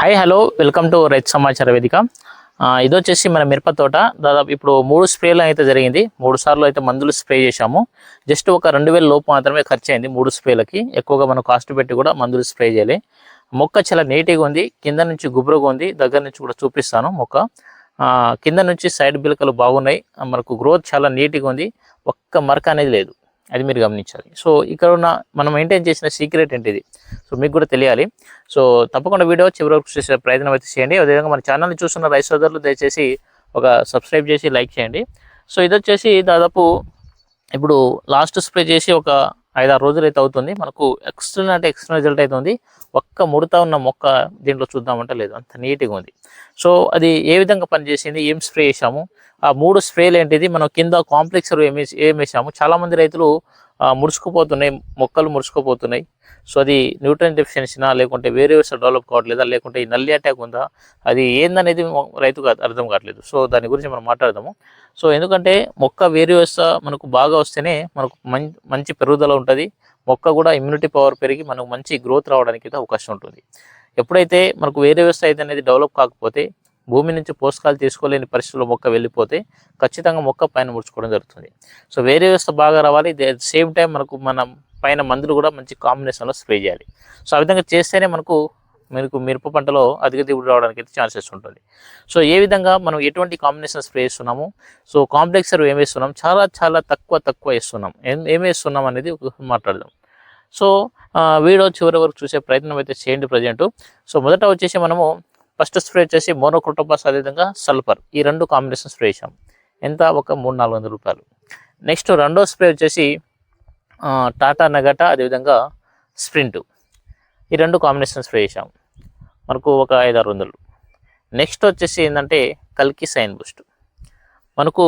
Hi hello welcome to రైతు సమాచార వేదిక ఇది వచ్చేసి మన మిరప తోట. దాదాపు ఇప్పుడు మూడు స్ప్రేలు అయితే జరిగింది. మూడు సార్లు అయితే మందులు స్ప్రే చేశాము. జస్ట్ ఒక రెండు వేల లోపు మాత్రమే ఖర్చు అయింది మూడు స్ప్రేలకి. ఎక్కువగా మనం కాస్ట్ పెట్టి కూడా మందులు స్ప్రే చేయాలి. మొక్క చాలా నీట్గా ఉంది. కింద నుంచి గుబురుగా ఉంది. దగ్గర నుంచి కూడా చూపిస్తాను మొక్క. కింద నుంచి సైడ్ బిలకలు బాగున్నాయి. మనకు గ్రోత్ చాలా నీట్గా ఉంది. ఒక్క మరక అనేది లేదు. అది మీరు గమనించాలి. సో ఇక్కడ ఉన్న మనం మెయింటైన్ చేసిన సీక్రెట్ ఏంటిది? సో మీకు కూడా తెలియాలి. సో తప్పకుండా వీడియో చివరి వరకు చూసే ప్రయత్నం అయితే చేయండి. అదేవిధంగా మన ఛానల్ని చూస్తున్న రైస్ సోదరులు దయచేసి ఒక సబ్స్క్రైబ్ చేసి లైక్ చేయండి. సో ఇది వచ్చేసి దాదాపు ఇప్పుడు లాస్ట్ స్ప్రే చేసి ఒక ఐదారు రోజులు అయితే అవుతుంది. మనకు ఎక్స్టర్నల్ అంటే ఎక్స్టర్నల్ రిజల్ట్ అయితే ఉంది. ఒక్క ముడత ఉన్న మొక్క దీంట్లో చూద్దామంటే లేదు. అంత నీట్గా ఉంది. సో అది ఏ విధంగా పనిచేసింది? ఏం స్ప్రే చేసాము ఆ మూడు స్ప్రేలు ఏంటిది? మనం కింద కాంప్లెక్స్ ఏమి ఏం వేసాము చాలామంది రైతులు ముడుచుకుపోతున్నాయి మొక్కలు ముడుచుకుపోతున్నాయి. సో అది న్యూట్రన్ డెఫిషియన్సీనా లేకుంటే వేరే వ్యవస్థ డెవలప్ కావట్లేదా లేకుంటే ఈ నల్లి అటాక్ ఉందా అది ఏందనేది రైతుకు అర్థం కావట్లేదు. సో దాని గురించి మనం మాట్లాడదాము. సో ఎందుకంటే మొక్క వేరే వ్యవస్థ మనకు బాగా వస్తేనే మనకు మంచి మంచి పెరుగుదల ఉంటుంది. మొక్క కూడా ఇమ్యూనిటీ పవర్ పెరిగి మనకు మంచి గ్రోత్ రావడానికి అయితే అవకాశం ఉంటుంది. ఎప్పుడైతే మనకు వేరే వ్యవస్థ అయితే అనేది డెవలప్ కాకపోతే భూమి నుంచి పోషకాలు తీసుకోలేని పరిస్థితుల్లో మొక్క వెళ్ళిపోతే ఖచ్చితంగా మొక్క పైన ముడుచుకోవడం జరుగుతుంది. సో వేరే వ్యవస్థ బాగా రావాలి. దే- సేమ్ టైం మనకు మనం పైన మందులు కూడా మంచి కాంబినేషన్లో స్ప్రే చేయాలి. సో ఆ విధంగా చేస్తేనే మనకు మనకు మిరప పంటలో అధిక దిగుబడి రావడానికి అయితే ఛాన్సెస్ ఉంటుంది. సో ఏ విధంగా మనం ఎటువంటి కాంబినేషన్ స్ప్రే చేస్తున్నాము? సో కాంప్లెక్సర్ ఏం వేస్తున్నాం చాలా చాలా తక్కువ తక్కువ వేస్తున్నాం ఏం ఏం వేస్తున్నాం అనేది మాట్లాడదాం. సో వీడియో చివరి వరకు చూసే ప్రయత్నం అయితే చేయండి ప్రజెంట్. సో మొదట వచ్చేసి మనము ఫస్ట్ స్ప్రే వచ్చేసి మోనోక్రోటోపాస్ అదేవిధంగా సల్ఫర్. ఈ రెండు కాంబినేషన్ స్ప్రే చేసాం ఎంత? ఒక మూడు నాలుగు వందల రూపాయలు. నెక్స్ట్ రెండో స్ప్రే వచ్చేసి టాటా నగట అదేవిధంగా స్ప్రింట్. ఈ రెండు కాంబినేషన్ స్ప్రే చేసాం మనకు ఒక ఐదు ఆరు వందలు. నెక్స్ట్ వచ్చేసి ఏంటంటే కల్కి సైన్ బూస్ట్. మనకు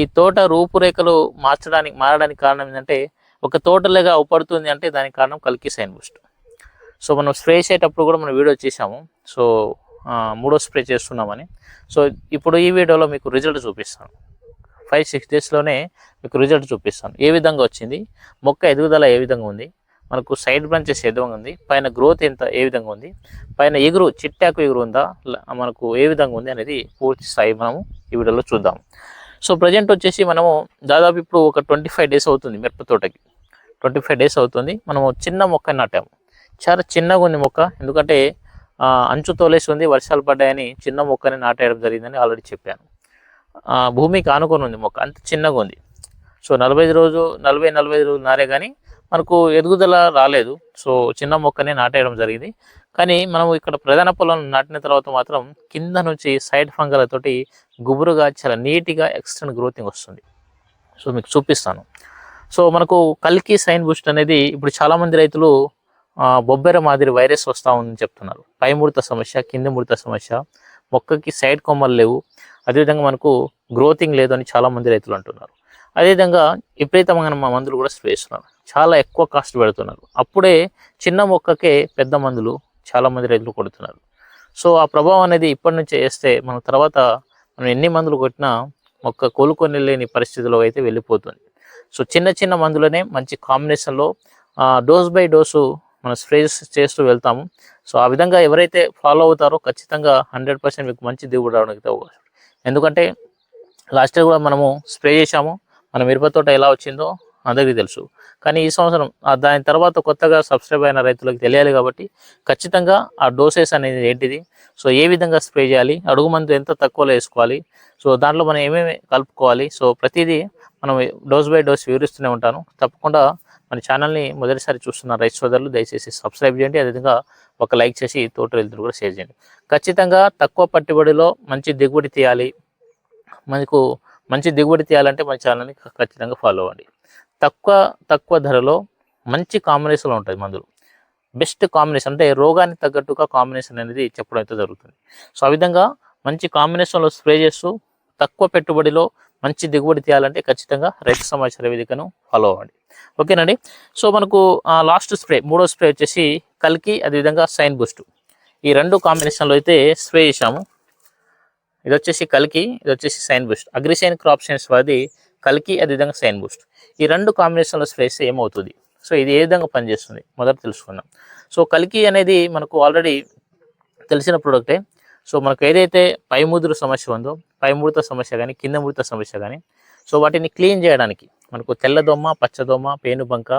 ఈ తోట రూపురేఖలు మార్చడానికి మారడానికి కారణం ఏంటంటే ఒక తోటలేగా అవపడుతుంది అంటే దానికి కారణం కల్కి సైన్ బూస్ట్. సో మనం స్ప్రే చేసేటప్పుడు కూడా మనం వీడియో చేసాము సో మూడో స్ప్రే చేస్తున్నామని. సో ఇప్పుడు ఈ వీడియోలో మీకు రిజల్ట్ చూపిస్తాను. ఫైవ్ సిక్స్ డేస్లోనే మీకు రిజల్ట్ చూపిస్తాను. ఏ విధంగా వచ్చింది? మొక్క ఎదుగుదల ఏ విధంగా ఉంది? మనకు సైడ్ బ్రాంచెస్ ఏ విధంగా ఉంది? పైన గ్రోత్ ఎంత ఏ విధంగా ఉంది? పైన ఎగురు చిట్టాకు ఎగురు ఉందా? మనకు ఏ విధంగా ఉంది అనేది పూర్తి స్థాయి మనము ఈ వీడియోలో చూద్దాం. సో ప్రజెంట్ వచ్చేసి మనము దాదాపు ఇప్పుడు ఒక ట్వంటీ ఫైవ్ డేస్ అవుతుంది మిరప తోటకి. ట్వంటీ ఫైవ్ డేస్ అవుతుంది. మనము చిన్న మొక్క నాటాము. చాలా చిన్నగా ఉంది మొక్క. ఎందుకంటే అంచు తోలేసి ఉంది వర్షాలు పడ్డాయని చిన్న మొక్కని నాటేయడం జరిగిందని ఆల్రెడీ చెప్పాను. ఆ, భూమికి ఆనుకొని ఉంది మొక్క అంత చిన్నగా ఉంది. సో నలభై రోజు నలభై నలభై ఐదు రోజులు నారే కానీ మనకు ఎదుగుదల రాలేదు. సో చిన్న మొక్కనే నాటేయడం జరిగింది. కానీ మనం ఇక్కడ ప్రధాన పొలం నాటిన తర్వాత మాత్రం కింద నుంచి సైడ్ ఫంగలతోటి గుబురుగా చాలా నీట్గా ఎక్స్టెండ్ గ్రోతింగ్ వస్తుంది. సో మీకు చూపిస్తాను. సో మనకు కల్కి సైన్ బూస్ట్ అనేది ఇప్పుడు చాలామంది రైతులు బొబ్బెర మాదిరి వైరస్ వస్తూ ఉందని చెప్తున్నారు. పై ముడత సమస్య కింది ముడత సమస్య మొక్కకి సైడ్ కొమ్మలు లేవు. అదేవిధంగా మనకు గ్రోతింగ్ లేదు అని చాలామంది రైతులు అంటున్నారు. అదేవిధంగా విపరీతమైన మా మందులు కూడా వేస్తున్నారు చాలా ఎక్కువ కాస్ట్ పెడుతున్నారు. అప్పుడే చిన్న మొక్కకే పెద్ద మందులు చాలామంది రైతులు కొడుతున్నారు. సో ఆ ప్రభావం అనేది ఇప్పటి నుంచే వేస్తే మనం తర్వాత మనం ఎన్ని మందులు కొట్టినా మొక్క కోలుకొని లేని పరిస్థితిలో అయితే వెళ్ళిపోతుంది. సో చిన్న చిన్న మందులనే మంచి కాంబినేషన్లో డోస్ బై డోసు మనం స్ప్రే చేస్తూ వెళ్తాము. సో ఆ విధంగా ఎవరైతే ఫాలో అవుతారో ఖచ్చితంగా హండ్రెడ్ పర్సెంట్ మీకు మంచి దిగుబడి రావడానికి అవకాశం ఎందుకంటే లాస్ట్ ఇయర్ కూడా మనము స్ప్రే చేశాము. మన మిరప తోట ఎలా వచ్చిందో అందరికీ తెలుసు. కానీ ఈ సంవత్సరం దాని తర్వాత కొత్తగా సబ్స్క్రైబ్ అయిన రైతులకు తెలియాలి కాబట్టి ఖచ్చితంగా ఆ డోసెస్ అనేది ఏంటిది? సో ఏ విధంగా స్ప్రే చేయాలి? అడుగు మందు ఎంత తక్కువలో వేసుకోవాలి? సో దాంట్లో మనం ఏమేమి కలుపుకోవాలి? సో ప్రతిదీ మనం డోస్ బై డోస్ వివరిస్తూనే ఉంటాను. తప్పకుండా మన ఛానల్ని మొదటిసారి చూస్తున్న రైతు సోదరులు దయచేసి సబ్స్క్రైబ్ చేయండి. అదేవిధంగా ఒక లైక్ చేసి తోట రైతులు కూడా షేర్ చేయండి. ఖచ్చితంగా తక్కువ పట్టుబడిలో మంచి దిగుబడి తీయాలి. మనకు మంచి దిగుబడి తీయాలంటే మన ఛానల్ని ఖచ్చితంగా ఫాలో అవ్వండి. తక్కువ తక్కువ ధరలో మంచి కాంబినేషన్లో ఉంటుంది మందులు. బెస్ట్ కాంబినేషన్ అంటే రోగానికి తగ్గట్టుగా కాంబినేషన్ అనేది చెప్పడం అయితే జరుగుతుంది. సో ఆ విధంగా మంచి కాంబినేషన్లో స్ప్రే చేస్తూ తక్కువ పెట్టుబడిలో మంచి దిగుబడి తీయాలంటే ఖచ్చితంగా రైతు సమాచార వేదికను ఫాలో అవ్వండి. ఓకేనండి? సో మనకు లాస్ట్ స్ప్రే మూడో స్ప్రే వచ్చేసి కల్కి అదేవిధంగా సైన్ బూస్ట్. ఈ రెండు కాంబినేషన్లో అయితే స్ప్రే చేసాము ఇది వచ్చేసి కల్కి ఇది వచ్చేసి సైన్ బూస్ట్. అగ్రిసైన్ క్రాప్ సైన్స్ వాది కల్కి అదేవిధంగా సైన్ బూస్ట్. ఈ రెండు కాంబినేషన్లో స్ప్రే చేస్తే ఏమవుతుంది? సో ఇది ఏ విధంగా పనిచేస్తుంది? మొదట తెలుసుకుందాం. సో కల్కి అనేది మనకు ఆల్రెడీ తెలిసిన ప్రోడక్టే సో మనకు ఏదైతే పై ముదురు సమస్య ఉందో పై ముడత సమస్య కానీ కింద ముడత సమస్య కానీ సో వాటిని క్లీన్ చేయడానికి మనకు తెల్లదోమ పచ్చదోమ పేనుబంక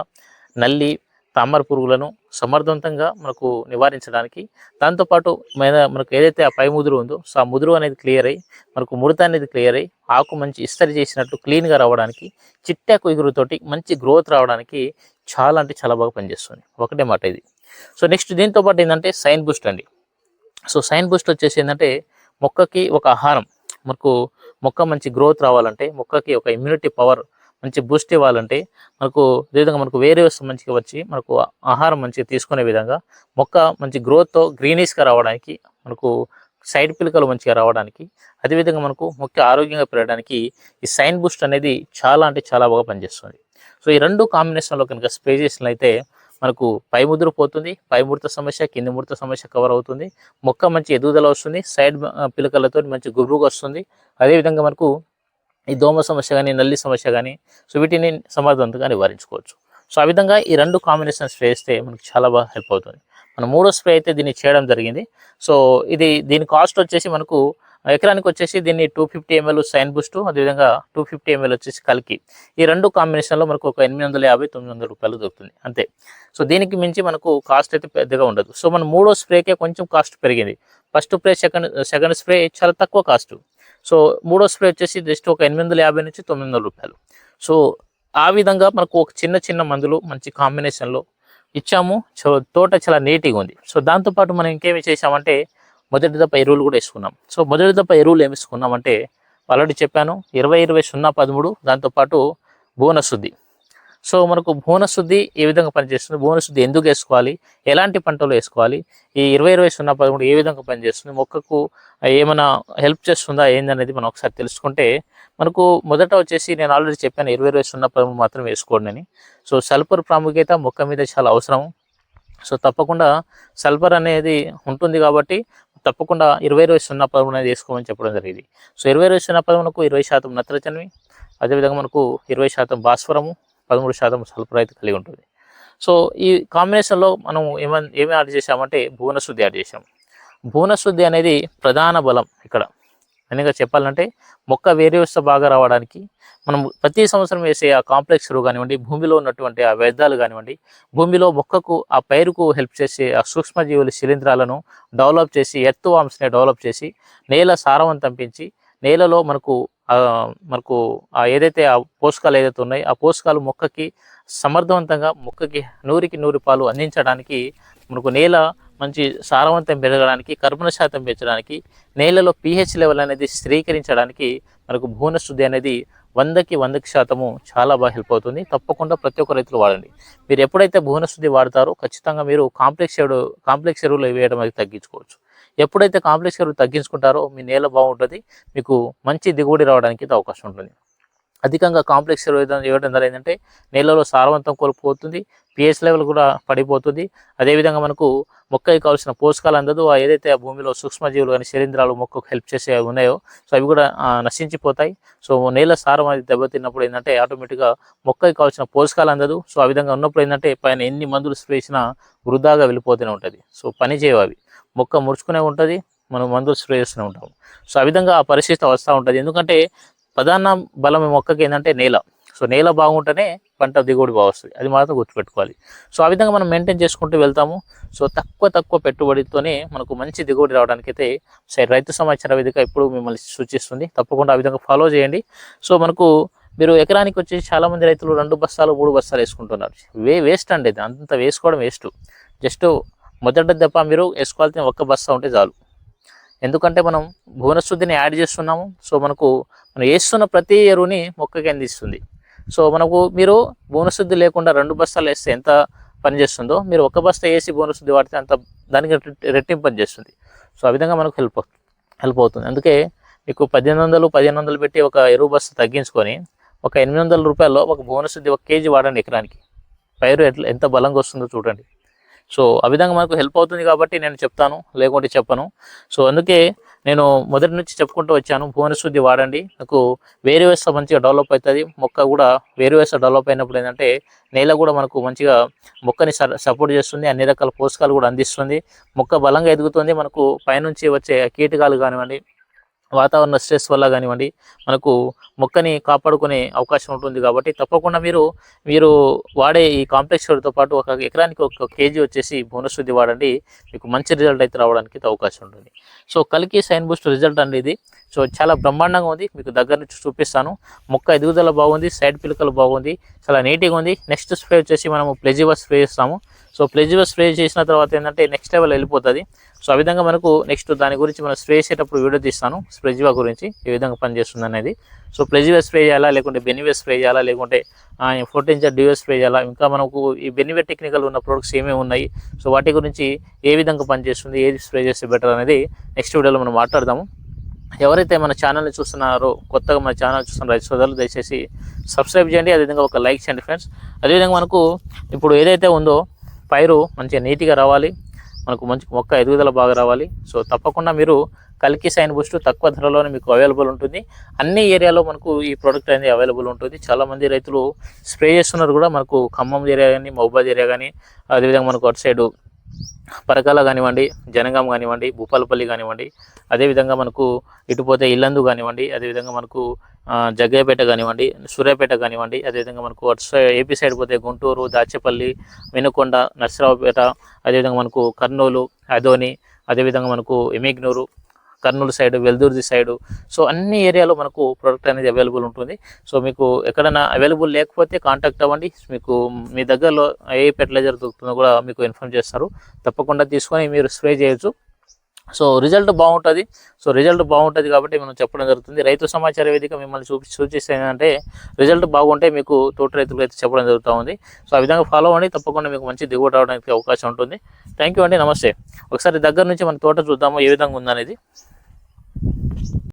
నల్లి తామర పురుగులను సమర్థవంతంగా మనకు నివారించడానికి దాంతోపాటు మీద మనకు ఏదైతే ఆ పై ముదురు ఉందో సో ఆ ముదురు అనేది క్లియర్ అయ్యి మనకు ముడత అనేది క్లియర్ అయ్యి ఆకు మంచి ఇస్తరి చేసినట్టు క్లీన్గా రావడానికి చిట్టాకు ఎగురుతోటి మంచి గ్రోత్ రావడానికి చాలా అంటే చాలా బాగా పనిచేస్తుంది. ఒకటే మాట ఇది. సో నెక్స్ట్ దీంతో పాటు ఏంటంటే సైన్ బూస్ట్ అండి. సో సైన్ బూస్ట్ వచ్చేసి ఏంటంటే మొక్కకి ఒక ఆహారం. మనకు మొక్క మంచి గ్రోత్ రావాలంటే మొక్కకి ఒక ఇమ్యూనిటీ పవర్ మంచి బూస్ట్ ఇవ్వాలంటే మనకు అదేవిధంగా మనకు వేరే వస్తువు మంచిగా వచ్చి మనకు ఆహారం మంచిగా తీసుకునే విధంగా మొక్క మంచి గ్రోత్తో గ్రీనిష్గా రావడానికి మనకు సైడ్ పిలకలు మంచిగా రావడానికి అదేవిధంగా మనకు మొక్క ఆరోగ్యంగా పెరగడానికి ఈ సైన్ బూస్ట్ అనేది చాలా అంటే చాలా బాగా పనిచేస్తుంది. సో ఈ రెండు కాంబినేషన్లో కనుక స్ప్రే చేసినట్లయితే మనకు పై ముదురు పోతుంది. పై ముడత సమస్య కింది ముడత సమస్య కవర్ అవుతుంది. మొక్క మంచి ఎదుగుదల వస్తుంది. సైడ్ పిలకలతో మంచి గుబురుగా వస్తుంది. అదేవిధంగా మనకు ఈ దోమ సమస్య కానీ నల్లి సమస్య కానీ సో వీటిని సమర్థవంతంగా నివారించుకోవచ్చు. సో ఆ విధంగా ఈ రెండు కాంబినేషన్ స్ప్రే చేస్తే మనకు చాలా బాగా హెల్ప్ అవుతుంది. మన మూడో స్ప్రే అయితే దీన్ని చేయడం జరిగింది. సో ఇది దీని కాస్ట్ వచ్చేసి మనకు ఎకరానికి వచ్చేసి దీన్ని two fifty ML sign boost అదేవిధంగా టూ ఫిఫ్టీ ఎంఎల్ వచ్చేసి కలికి ఈ రెండు కాంబినేషన్లో మనకు ఒక ఎనిమిది వందల యాభై తొమ్మిది వందల రూపాయలు దొరుకుతుంది. అంతే. సో దీనికి మించి మనకు కాస్ట్ అయితే పెద్దగా ఉండదు. సో మన మూడో స్ప్రేకే కొంచెం కాస్ట్ పెరిగింది. First spray second second spray చాలా తక్కువ కాస్ట్ సో మూడో స్ప్రే వచ్చేసి జస్ట్ ఒక ఎనిమిది వందల యాభై నుంచి తొమ్మిది వందల రూపాయలు. సో ఆ విధంగా మనకు ఒక చిన్న చిన్న మందులు మంచి కాంబినేషన్లో ఇచ్చాము. సో తోట చాలా నీట్గా ఉంది. సో దాంతోపాటు మనం ఇంకేమి చేసామంటే మొదటి దప్ప ఎరువులు కూడా వేసుకున్నాం. సో మొదటి దప్ప ఎరువులు ఏమి వేసుకున్నామంటే ఆల్రెడీ చెప్పాను ఇరవై ఇరవై సున్నా పదమూడు దాంతోపాటు భువనశుద్ధి. సో మనకు భువనశుద్ధి ఏ విధంగా పనిచేస్తుంది భువనశుద్ధి ఎందుకు వేసుకోవాలి ఎలాంటి పంటలు వేసుకోవాలి ఈ ఇరవై ఇరవై సున్నా పదమూడు ఏ విధంగా పనిచేస్తుంది మొక్కకు ఏమైనా హెల్ప్ చేస్తుందా ఏందనేది మనం ఒకసారి తెలుసుకుంటే మనకు మొదట వచ్చేసి నేను ఆల్రెడీ చెప్పాను ఇరవై ఇరవై సున్నా పదమూడు మాత్రం వేసుకోండి అని. సో సల్ఫర్ ప్రాముఖ్యత మొక్క మీద చాలా అవసరం. సో తప్పకుండా సల్ఫర్ అనేది ఉంటుంది కాబట్టి తప్పకుండా ఇరవై ఇరవై సున్నా పదమూడు అనేది వేసుకోమని చెప్పడం జరిగింది. సో ఇరవై ఇరవై సున్నా పదమూడుకు ఇరవై శాతం నత్రజనివి అదేవిధంగా మనకు ఇరవై శాతం భాస్వరము పదమూడు శాతం సల్ఫర్ అయితే కలిగి ఉంటుంది. సో ఈ కాంబినేషన్లో మనం ఏమని ఏమి యాడ్ చేసామంటే భువనశుద్ధి యాడ్ చేసాము భువనశుద్ధి అనేది ప్రధాన బలం ఇక్కడ. ఇంకా చెప్పాలంటే మొక్క వేరే వ్యవస్థ బాగా రావడానికి మనం ప్రతి సంవత్సరం వేసే ఆ కాంప్లెక్స్ ఎరువు కానివ్వండి భూమిలో ఉన్నటువంటి ఆ వ్యర్థాలు కానివ్వండి భూమిలో మొక్కకు ఆ పైరుకు హెల్ప్ చేసే ఆ సూక్ష్మజీవుల శిలీంధ్రాలను డెవలప్ చేసి ఎర్త్ వామ్స్ని డెవలప్ చేసి నేల సారవంతం పెంచి నేలలో మనకు మనకు ఆ ఏదైతే ఆ పోషకాలు ఏదైతే ఉన్నాయో ఆ పోషకాలు మొక్కకి సమర్థవంతంగా మొక్కకి నూరికి నూరు పాలు అందించడానికి మనకు నేల మంచి సారవంతం పెరగడానికి కర్బన శాతం పెంచడానికి నేలలో పిహెచ్ లెవెల్ అనేది స్థిరీకరించడానికి మనకు భూన శుద్ధి అనేది వందకి వందకి శాతము చాలా బాగా హెల్ప్ అవుతుంది. తప్పకుండా ప్రతి ఒక్క రైతులు వాడండి. మీరు ఎప్పుడైతే భూన శుద్ధి వాడతారో ఖచ్చితంగా మీరు కాంప్లెక్స్ ఎరువు కాంప్లెక్స్ ఎరువులు వేయడం అనేది తగ్గించుకోవచ్చు. ఎప్పుడైతే కాంప్లెక్స్ ఎరువులు తగ్గించుకుంటారో మీ నేల బాగుంటుంది మీకు మంచి దిగుబడి రావడానికి అవకాశం ఉంటుంది. అధికంగా కాంప్లెక్స్ ఇవ్వడం ద్వారా ఏంటంటే నేలలో సారవంతం కోల్పోతుంది పిహెచ్ లెవెల్ కూడా పడిపోతుంది. అదేవిధంగా మనకు మొక్కకి కావాల్సిన పోషకాలు అందదు. ఆ ఏదైతే ఆ భూమిలో సూక్ష్మజీవులు కానీ శరీంద్రాలు మొక్కకు హెల్ప్ చేసే ఉన్నాయో సో అవి కూడా నశించిపోతాయి. సో నేల సారం అనేది దెబ్బతిన్నప్పుడు ఏంటంటే ఆటోమేటిక్గా మొక్కకి కావాల్సిన పోషకాలు అందదు. సో ఆ విధంగా ఉన్నప్పుడు ఏంటంటే పైన ఎన్ని మందులు స్ప్రే చేసినా వృధాగా వెళ్ళిపోతూనే ఉంటుంది. సో పని చేయవు అవి. మొక్క ముడుచుకునే ఉంటుంది మనం మందులు స్ప్రే చేస్తూనే ఉంటాం సో ఆ విధంగా ఆ పరిస్థితి వస్తూ ఉంటుంది. ఎందుకంటే ప్రధాన బలం మొక్కకి ఏంటంటే నేల. సో నేల బాగుంటేనే పంట దిగుబడి బాగుస్తుంది అది మాత్రం గుర్తుపెట్టుకోవాలి. సో ఆ విధంగా మనం మెయింటైన్ చేసుకుంటూ వెళ్తాము. సో తక్కువ తక్కువ పెట్టుబడితోనే మనకు మంచి దిగుబడి రావడానికి అయితే సరే రైతు సమాచార వేదిక ఇప్పుడు మిమ్మల్ని సూచిస్తుంది. తప్పకుండా ఆ విధంగా ఫాలో చేయండి. సో మనకు మీరు ఎకరానికి వచ్చి చాలామంది రైతులు రెండు బస్తాలు మూడు బస్తాలు వేసుకుంటున్నారు. వే వేస్ట్ అండి అంత వేసుకోవడం వేస్ట్ జస్ట్ మొదట దెబ్బ మీరు వేసుకోవాల్సిన ఒక్క బస్తా ఉంటే చాలు. ఎందుకంటే మనం భువనశుద్ధిని యాడ్ చేస్తున్నాము. సో మనకు మనం వేస్తున్న ప్రతి ఎరువుని మొక్కకి అందిస్తుంది సో మనకు మీరు భువనశుద్ధి లేకుండా రెండు బస్తాలు వేస్తే ఎంత పని చేస్తుందో మీరు ఒక బస్తా వేసి భువనశుద్ధి వాడితే అంత దానికి రెట్టింపు పని చేస్తుంది. సో ఆ విధంగా మనకు హెల్ప్ హెల్ప్ అవుతుంది. అందుకే మీకు పద్దెనిమిది వందలు పదిహేను వందలు పెట్టి ఒక ఎరువు బస్తా తగ్గించుకొని ఒక ఎనిమిది వందల రూపాయల్లో ఒక భువనశుద్ధి ఒక కేజీ వాడండి ఎకరానికి. పైరు ఎట్లా ఎంత బలంగా వస్తుందో చూడండి. సో ఆ విధంగా మనకు హెల్ప్ అవుతుంది కాబట్టి నేను చెప్తాను లేకుంటే చెప్పను. సో అందుకే నేను మొదటి నుంచి చెప్పుకుంటూ వచ్చాను భువనశుద్ధి వాడండి. నాకు వేరు వేస్త మంచిగా డెవలప్ అవుతుంది. మొక్క కూడా వేరు వేస్త డెవలప్ అయినప్పుడు ఏంటంటే నేల కూడా మనకు మంచిగా మొక్కని సపోర్ట్ చేస్తుంది. అన్ని రకాల పోషకాలు కూడా అందిస్తుంది. మొక్క బలంగా ఎదుగుతుంది. మనకు పైనుంచి వచ్చే కీటకాలు కానివ్వండి వాతావరణ స్ట్రెస్ వల్ల కానివ్వండి మనకు మొక్కని కాపాడుకునే అవకాశం ఉంటుంది కాబట్టి తప్పకుండా మీరు మీరు వాడే ఈ కాంప్లెక్స్తో పాటు ఒక ఎకరానికి ఒక కేజీ వచ్చేసి బోనశుద్ధి వాడండి. మీకు మంచి రిజల్ట్ అయితే రావడానికి అవకాశం ఉంటుంది. సో కలికి సైన్ బూస్ట్ రిజల్ట్ అండి ఇది. సో చాలా బ్రహ్మాండంగా ఉంది. మీకు దగ్గర నుంచి చూపిస్తాను. మొక్క ఎదుగుదల బాగుంది సైడ్ పిలకలు బాగుంది చాలా నీట్గా ఉంది. నెక్స్ట్ స్ప్రే వచ్చేసి మనము ప్లెజివర్ స్ప్రే చేస్తాము. సో ప్లెజివర్ స్ప్రే చేసిన తర్వాత ఏంటంటే నెక్స్ట్ లెవెల్ వెళ్ళిపోతుంది. సో ఆ విధంగా మనకు నెక్స్ట్ దాని గురించి మనం స్ప్రే చేసేటప్పుడు వీడియో తీస్తాను స్ప్రెజివా గురించి ఏ విధంగా పనిచేస్తుంది అనేది. సో ప్లెజివర్ స్ప్రే చేయాలా లేకుంటే బెనివే స్ప్రే చేయాలా లేకుంటే ఫోర్టీన్ జర్ స్ప్రే చేయాలా ఇంకా మనకు ఈ బెనివే టెక్నికల్ ఉన్న ప్రొడక్ట్స్ ఏమేమి ఉన్నాయి. సో వాటి గురించి ఏ విధంగా పనిచేస్తుంది ఏది స్ప్రే చేస్తే బెటర్ అనేది నెక్స్ట్ వీడియోలో మనం మాట్లాడదాము. ఎవరైతే మన ఛానల్ని చూస్తున్నారో కొత్తగా మన ఛానల్ చూస్తున్న రైతు సోదరులు దయచేసి సబ్స్క్రైబ్ చేయండి. అదేవిధంగా ఒక లైక్ చేయండి ఫ్రెండ్స్ అదేవిధంగా మనకు ఇప్పుడు ఏదైతే ఉందో పైరు మంచిగా నీట్గా రావాలి. మనకు మంచి మొక్క ఎదుగుదల బాగా రావాలి. సో తప్పకుండా మీరు కలికి సైన్ బూస్ట్ తక్కువ ధరలోనే మీకు అవైలబుల్ ఉంటుంది. అన్ని ఏరియాలో మనకు ఈ ప్రోడక్ట్ అనేది అవైలబుల్ ఉంటుంది. చాలామంది రైతులు స్ప్రే చేస్తున్నారు కూడా. మనకు ఖమ్మం ఏరియా కానీ మహబాద్ ఏరియా కానీ అదేవిధంగా మనకు అటు సైడు పరకాల కానివ్వండి జనగాం కానివ్వండి భూపాలపల్లి కానివ్వండి అదేవిధంగా మనకు ఇటుపోతే ఇల్లందు కానివ్వండి అదేవిధంగా మనకు జగ్గయ్యపేట కానివ్వండి సూర్యాపేట కానివ్వండి అదేవిధంగా మనకు అటు సైడ్ ఏపీ సైడ్ పోతే గుంటూరు దాచేపల్లి వెనుకొండ నర్సరావుపేట అదేవిధంగా మనకు కర్నూలు అదోని అదేవిధంగా మనకు Emmiganur Kurnool side Veldurthi side. So అన్ని ఏరియాలో మనకు ప్రోడక్ట్ అనేది అవైలబుల్ ఉంటుంది. సో మీకు ఎక్కడైనా అవైలబుల్ లేకపోతే కాంటాక్ట్ అవ్వండి. మీకు మీ దగ్గరలో ఏ ఫెర్టిలైజర్ దొరుకుతుందో కూడా మీకు ఇన్ఫార్మ్ చేస్తారు. తప్పకుండా తీసుకొని మీరు స్ప్రే చేయొచ్చు. సో రిజల్ట్ బాగుంటుంది. సో రిజల్ట్ బాగుంటుంది కాబట్టి మనం చెప్పడం జరుగుతుంది. రైతు సమాచార వేదిక మిమ్మల్ని చూపి సూచిస్తే ఏంటంటే రిజల్ట్ బాగుంటే మీకు తోట రైతులకు అయితే చెప్పడం జరుగుతూ ఉంది. సో ఆ విధంగా ఫాలో అవ్వండి. తప్పకుండా మీకు మంచి దిగుబడి రావడానికి అవకాశం ఉంటుంది. థ్యాంక్ యూ అండి. నమస్తే. ఒకసారి దగ్గర నుంచి మన తోట చూద్దాము. ఏ విధంగా ఉందనేది.